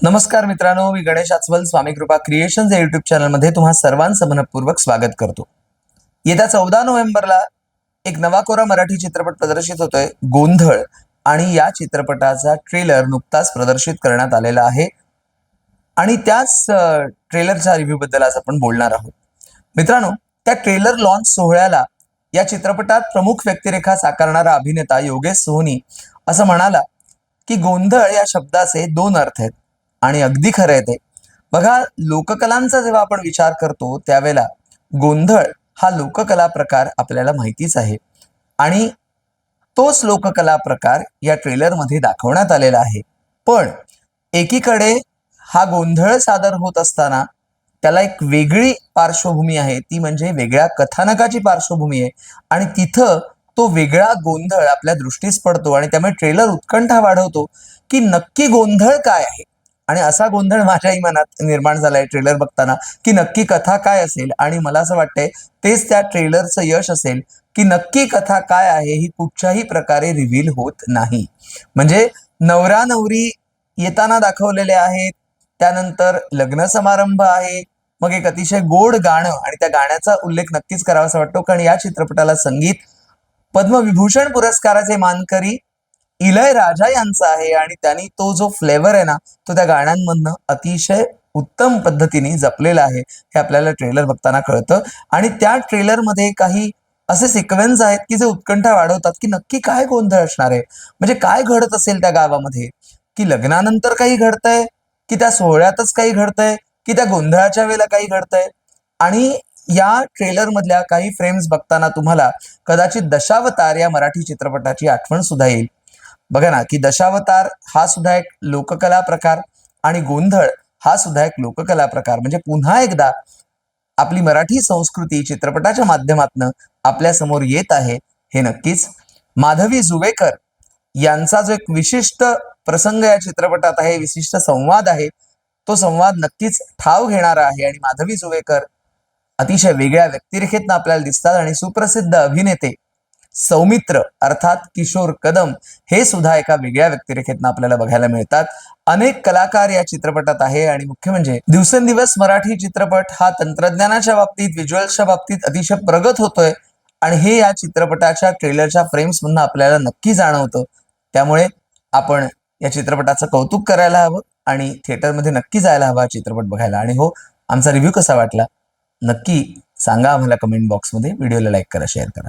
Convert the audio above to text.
नमस्कार मित्रांनो मी गणेश आचवल स्वामी कृपा क्रिएशन्स या युट्यूब चॅनलमध्ये तुम्हा सर्वांचं मनपूर्वक स्वागत करतो. येत्या चौदा नोव्हेंबरला एक नवा कोरा मराठी चित्रपट प्रदर्शित होतोय गोंधळ. आणि या चित्रपटाचा ट्रेलर नुकताच प्रदर्शित करण्यात आलेला आहे. आणि त्याच ट्रेलरच्या रिव्ह्यू बद्दल आज आपण बोलणार आहोत. मित्रांनो त्या ट्रेलर लॉन्च सोहळ्याला या चित्रपटात प्रमुख व्यक्तिरेखा साकारणारा अभिनेता योगेश सोहनी असं म्हणाला की गोंधळ या शब्दाचे दोन अर्थ आहेत. आणि अगदी खरं आहे ते. बघा लोककलांचा जेव्हा आपण विचार करतो त्यावेळेला गोंधळ हा लोककला प्रकार आपल्याला माहितीच आहे. आणि तोच लोककला प्रकार या ट्रेलरमध्ये दाखवण्यात आलेला आहे. पण एकीकडे हा गोंधळ सादर होत असताना त्याला एक वेगळी पार्श्वभूमी आहे ती म्हणजे वेगळ्या कथानकाची पार्श्वभूमी आहे. आणि तिथं तो वेगळा गोंधळ आपल्या दृष्टीस पडतो आणि त्यामुळे ट्रेलर उत्कंठा वाढवतो की नक्की गोंधळ काय आहे? आणि असा गोंधळ माझ्याही मनात निर्माण झालाय ट्रेलर बघताना की नक्की कथा काय असेल? आणि मला असं वाटतंय तेच त्या ट्रेलरचं यश असेल की नक्की कथा काय आहे ही कुठच्याही प्रकारे रिव्हील होत नाही. म्हणजे नवरा नवरी येताना दाखवलेले आहेत त्यानंतर लग्न समारंभ आहे मग एक अतिशय गोड गाणं आणि त्या गाण्याचा उल्लेख नक्कीच करावासा वाटतो कारण या चित्रपटाला संगीत पद्मविभूषण पुरस्काराचे मानकरी इलय राजा यांचा आहे आणि त्यांनी तो जो फ्लेवर आहे ना तो त्या गाण्यांमधनं अतिशय उत्तम पद्धतीने जपलेला आहे. हे आपल्याला ट्रेलर बघताना कळतं. आणि त्या ट्रेलरमध्ये काही असे सिक्वेन्स आहेत की जे उत्कंठा वाढवतात की नक्की काय गोंधळ असणार आहे? म्हणजे काय घडत असेल त्या गावामध्ये? की लग्नानंतर काही घडतंय? की त्या सोहळ्यातच काही घडतंय? की त्या गोंधळाच्या वेळेला काही घडतंय? आणि या ट्रेलर मधल्या काही फ्रेम्स बघताना तुम्हाला कदाचित दशावतार या मराठी चित्रपटाची आठवण सुद्धा येईल. बघा ना की दशावतार हा सुद्धा एक लोककला प्रकार आणि गोंधळ हा सुद्धा एक लोककला प्रकार. म्हणजे पुन्हा एकदा आपली मराठी संस्कृती चित्रपटाच्या माध्यमातून आपल्यासमोर येत आहे हे नक्कीच. माधवी जुवेकर यांचा जो एक विशिष्ट प्रसंग या चित्रपटात आहे विशिष्ट संवाद आहे तो संवाद नक्कीच ठाव घेणारा आहे. आणि माधवी जुवेकर अतिशय वेगळ्या व्यक्तिरेखेतनं आपल्याला दिसतात आणि सुप्रसिद्ध अभिनेते सौमित्र अर्थात किशोर कदम हे सुद्धा एका वेगळ्या व्यक्तिरेखेतनं आपल्याला बघायला मिळतात. अनेक कलाकार या चित्रपटात आहे आणि मुख्य म्हणजे दिवसेंदिवस मराठी चित्रपट हा तंत्रज्ञानाच्या बाबतीत व्हिज्युअल्सच्या बाबतीत अतिशय प्रगत होतोय आणि हे या चित्रपटाच्या ट्रेलरच्या फ्रेम्स मधून आपल्याला नक्की जाणवतं. त्यामुळे आपण या चित्रपटाचं कौतुक करायला हवं आणि थिएटरमध्ये नक्की जायला हवा चित्रपट बघायला. आणि हो आमचा रिव्ह्यू कसा वाटला नक्की सांगा आम्हाला कमेंट बॉक्समध्ये. व्हिडिओला लाईक करा शेअर करा.